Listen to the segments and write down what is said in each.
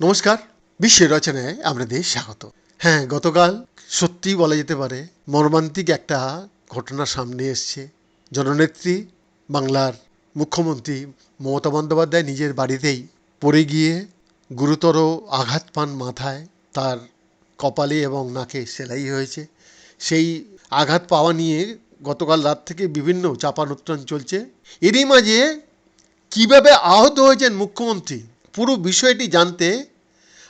নমস্কার। বিশ্বের রচনায় আপনাদের স্বাগত। হ্যাঁ গতকাল সত্যিই বলা যেতে পারে মর্মান্তিক একটা ঘটনা সামনে এসছে। জননেত্রী বাংলার মুখ্যমন্ত্রী মমতা বন্দ্যোপাধ্যায় নিজের বাড়িতেই পড়ে গিয়ে গুরুতর আঘাত পান মাথায়। তার কপালে এবং নাকে সেলাই হয়েছে। সেই আঘাত পাওয়া নিয়ে গতকাল রাত থেকে বিভিন্ন চাপান চাপানুত্রাণ চলছে। এরই মাঝে কীভাবে আহত হয়েছেন মুখ্যমন্ত্রী, পুরো বিষয়টি জানতে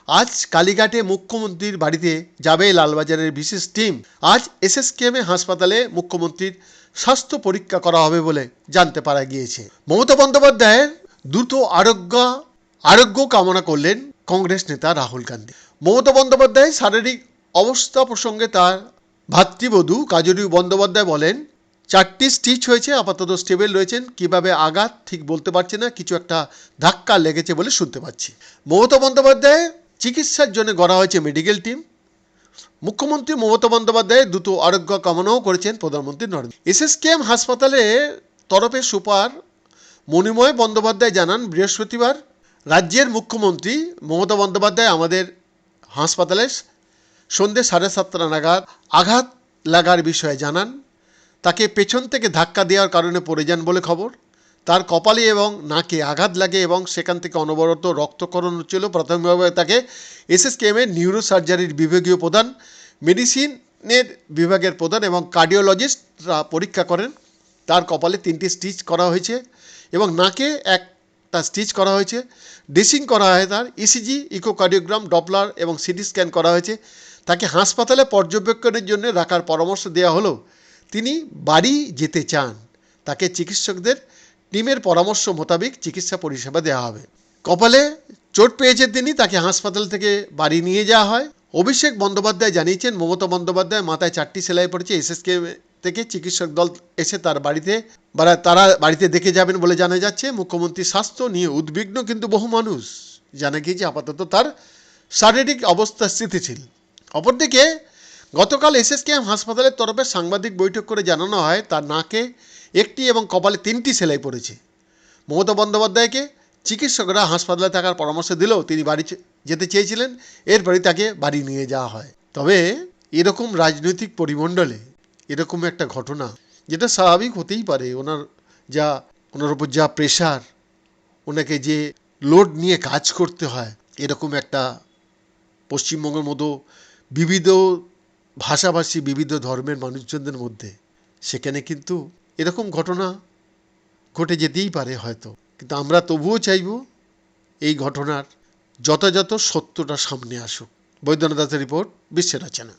আজ কালীঘাটে মুখ্যমন্ত্রীর বাড়িতে যাবে লালবাজারের বিশেষ টিম। আজ এসএসকেএমে হাসপাতালে মুখ্যমন্ত্রীর স্বাস্থ্য পরীক্ষা করা হবে বলে জানতে পারা গিয়েছে। মমতা বন্দ্যোপাধ্যায়ের দ্রুত আরোগ্য আরোগ্য কামনা করলেন কংগ্রেস নেতা রাহুল গান্ধী। মমতা বন্দ্যোপাধ্যায় শারীরিক অবস্থা প্রসঙ্গে তার ভাতৃবধূ কাজরী বন্দ্যোপাধ্যায় বলেন, চারটি স্টিচ হয়েছে, আপাতত স্টেবল রয়েছেন। কীভাবে আঘাত, ঠিক বলতে পারছি না, কিছু একটা ধাক্কা লেগেছে বলে শুনতে পাচ্ছি। মমতা বন্দ্যোপাধ্যায় চিকিৎসার জন্য গড়া হয়েছে মেডিকেল টিম। মুখ্যমন্ত্রী মমতা বন্দ্যোপাধ্যায় দ্রুত আরোগ্য কামনাও করেছেন প্রধানমন্ত্রী নরেন্দ্র এসএসকেএম হাসপাতালে তরফে সুপার মণিময় বন্দ্যোপাধ্যায় জানান, বৃহস্পতিবার রাজ্যের মুখ্যমন্ত্রী মমতা বন্দ্যোপাধ্যায় আমাদের হাসপাতালে সন্ধ্যে সাড়ে সাতটা নাগাদ আঘাত লাগার বিষয়ে জানান। তাকে পেছন থেকে ধাক্কা দেওয়ার কারণে পড়ে যান বলে খবর। তার কপালে এবং নাকে আঘাত লাগে এবং সেখান থেকে অনবরত রক্তকরণ হচ্ছিল। প্রাথমিকভাবে তাকে এসএসকেএমের নিউরো সার্জারির বিভাগীয় প্রধান, মেডিসিনের বিভাগের প্রধান এবং কার্ডিওলজিস্টরা পরীক্ষা করেন। তার কপালে তিনটি স্টিচ করা হয়েছে এবং নাকে একটা স্টিচ করা হয়েছে। ড্রেসিং করা হয় তার। ইসিজি ইকোকার্ডিওগ্রাম ডপলার এবং সিটি স্ক্যান করা হয়েছে। তাকে হাসপাতালে পর্যবেক্ষণের জন্য রাখার পরামর্শ দেওয়া হলো। তিনি বাড়ি যেতে চান। তাকে চিকিৎসকদের টিমের পরামর্শ মোতাবেক চিকিৎসা পরিষেবা দেওয়া হবে। কপালে চোট পেয়েছেন তিনি, তাকে হাসপাতাল থেকে বাড়ি নিয়ে যাওয়া হয়। অভিষেক বন্দ্যোপাধ্যায় জানিয়েছেন, মমতা বন্দ্যোপাধ্যায় মাথায় চারটি সেলাই পড়েছে। এসএসকে থেকে চিকিৎসক দল এসে তার বাড়িতে তারা বাড়িতে দেখে যাবেন বলে জানা যাচ্ছে। মুখ্যমন্ত্রীর স্বাস্থ্য নিয়ে উদ্বিগ্ন কিন্তু বহু মানুষ। জানা গিয়েছে, আপাতত তার শারীরিক অবস্থা স্থিতিশীল। অপরদিকে, গতকাল এসএসকেএম হাসপাতালের তরফে সাংবাদিক বৈঠক করে জানানো হয়, তার নাকে একটি এবং কপালে তিনটি সেলাই পড়েছে। মমতা বন্দ্যোপাধ্যায়কে চিকিৎসকরা হাসপাতালে থাকার পরামর্শ দিলেও তিনি বাড়ি যেতে চেয়েছিলেন। এরপরই তাকে বাড়ি নিয়ে যাওয়া হয়। তবে এরকম রাজনৈতিক পরিমণ্ডলে এরকম একটা ঘটনা, যেটা স্বাভাবিক হতেই পারে, ওনার যা, ওনার উপর যা প্রেশার ওনাকে যে লোড নিয়ে কাজ করতে হয়, এরকম একটা পশ্চিমবঙ্গের মতো বিবিধ ভাষাভাষী, বিবিধ ধর্মের মানুষজনদের মধ্যে সেখানে কিন্তু এরকম ঘটনা ঘটে যেতেই পারে হয়তো। কিন্তু আমরা তবুও চাইব এই ঘটনার যথাযথ সত্যটা সামনে আসুক। বৈদ্যনাথ দাসের রিপোর্ট বিশ্বের রচনা।